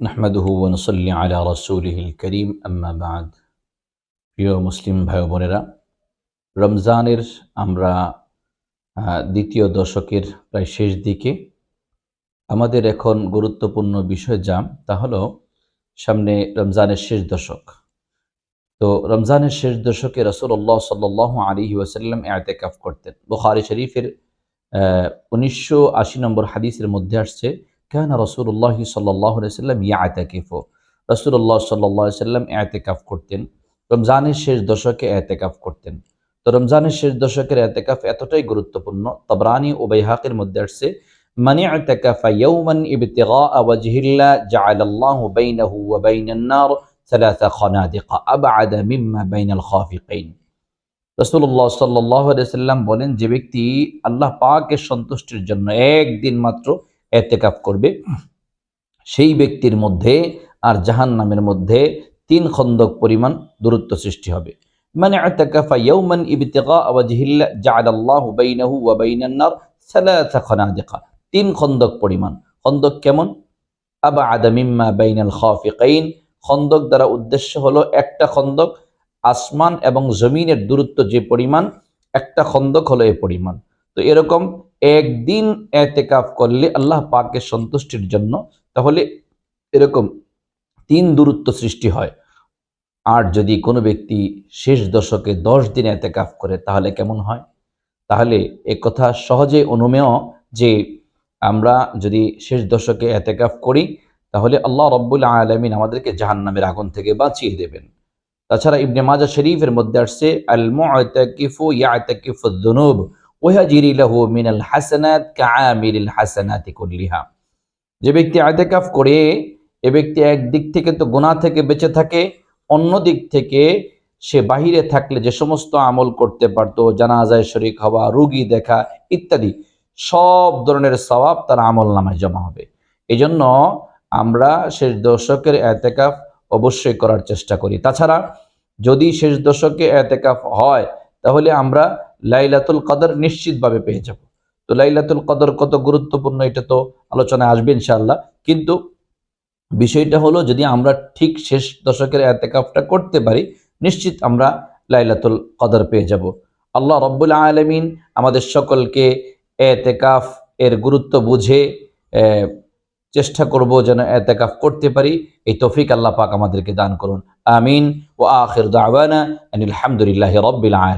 নাহমাদুহু ওয়ানসল্লি আলা রসুলিহিল করিম আম্মা বাদ প্রিয় মুসলিম ভাই বোনেরা রমজানের আমরা দ্বিতীয় দশকের প্রায় শেষ দিকে আমাদের এখন গুরুত্বপূর্ণ বিষয় যা তা হলো সামনে রমজানের শেষ দশক। তো রমজানের শেষ দশকে রসুল্লাহ সাল্লাহ আলী ওয়াসাল্লাম এতেকাফ করতেন। বুখারি শরীফের উনিশশো আশি নম্বর হাদিসের মধ্যে আসছে কেন রসুল্লাহ সাল্লাহ সাল্লাম ইয়া আতাকিফ রসুল্লাহ সাল্লাহ সাল্লাম এতেকাফ করতেন রমজানের শেষ দশকে এতেকাফ করতেন তো রমজানের শেষ দশকের এতেকাফ এতটাই গুরুত্বপূর্ণ তবরানি ও বাইহাকের মধ্যে আসছে من اعتكف يوما ابتغاء وجه الله جعل الله بينه وبين النار ثلاث خنادق أبعد مما بين الخافقين রসুল্লাহ সাল্লাহ সাল্লাম বলেন যে ব্যক্তি আল্লাহ পাকের সন্তুষ্টির জন্য একদিন মাত্র এতেকাফ করবে। সেই ব্যক্তির মধ্যে আর জাহান নামের মধ্যে তিন খন্দক পরিমাণ দূরত্ব সৃষ্টি হবে। মানে এতেকাফা ইয়ৌমান ইবতিগা ওয়াজহিল্লা তিন খন্দক পরিমাণ। খন্দক কেমন? আবা আদামিম্মা বাইনাল খাফিকাইন। খন্দক দ্বারা উদ্দেশ্য হলো একটা খন্দক আসমান এবং জমিনের দূরত্ব যে পরিমাণ, একটা খন্দক হলো এ পরিমাণ। তো এরকম একদিন এতেকাফ করলে আল্লাহ পাকের সন্তুষ্টির জন্য, তাহলে এরকম তিন দূরত্ব সৃষ্টি হয়। আর যদি কোনো ব্যক্তি শেষ দশকে দশ দিন এতেকাফ করে, তাহলে কেমন হয়? তাহলে এ কথা সহজে অনুমেয় যে আমরা যদি শেষ দশকে এতেকাফ করি, তাহলে আল্লাহ রব্বুল আলমিন আমাদেরকে জাহান্নামের আগুন থেকে বাঁচিয়ে দেবেন। তাছাড়া ইবনে মাজা শরীফের মধ্যে আসছে আল মুআতাকিফু ইয়াতাকিফু যুনুব ওয়াজিরি লাহু মিনাল হাসানাত কাআমিলিল হাসানাতি কুল্লিহা যে ব্যক্তি আতেকাফ করে, এ ব্যক্তি এক দিক থেকে তো গুনাহ থেকে বেঁচে থাকে, অন্য দিক থেকে সে বাহিরে থাকলে যে সমস্ত আমল করতে পারতো, জানাজায় শরিক হওয়া, রুগী দেখা ইত্যাদি, সব ধরনের স্বভাব তার আমল নামায় জমা হবে। এজন্য আমরা শেষ দশকের এতেকাফ অবশ্যই করার চেষ্টা করি। তাছাড়া যদি শেষ দশকে এতেকাফ হয়, তাহলে আমরা লাইলাতুল কদর নিশ্চিতভাবে পেয়ে যাব। তো লাইলাতুল কদর কত গুরুত্বপূর্ণ এটা তো আলোচনায় আসবে ইনশাআল্লাহ। কিন্তু বিষয়টা হলো যদি আমরা ঠিক শেষ দশকের এতেকাফটা করতে পারি, নিশ্চিত আমরা লাইলাতুল কদর পেয়ে যাব। আল্লাহ রব্বুল আলমিন আমাদের সকলকে এতেকাফ এর গুরুত্ব বুঝে চেষ্টা করব যেন এতেকাফ করতে পারি। এই তৌফিক আল্লাহ পাক আমাদেরকে দান করুন। আমিন। ও আখির দাওয়ানা আনিল হামদুলিল্লাহি রাব্বিল আলামিন।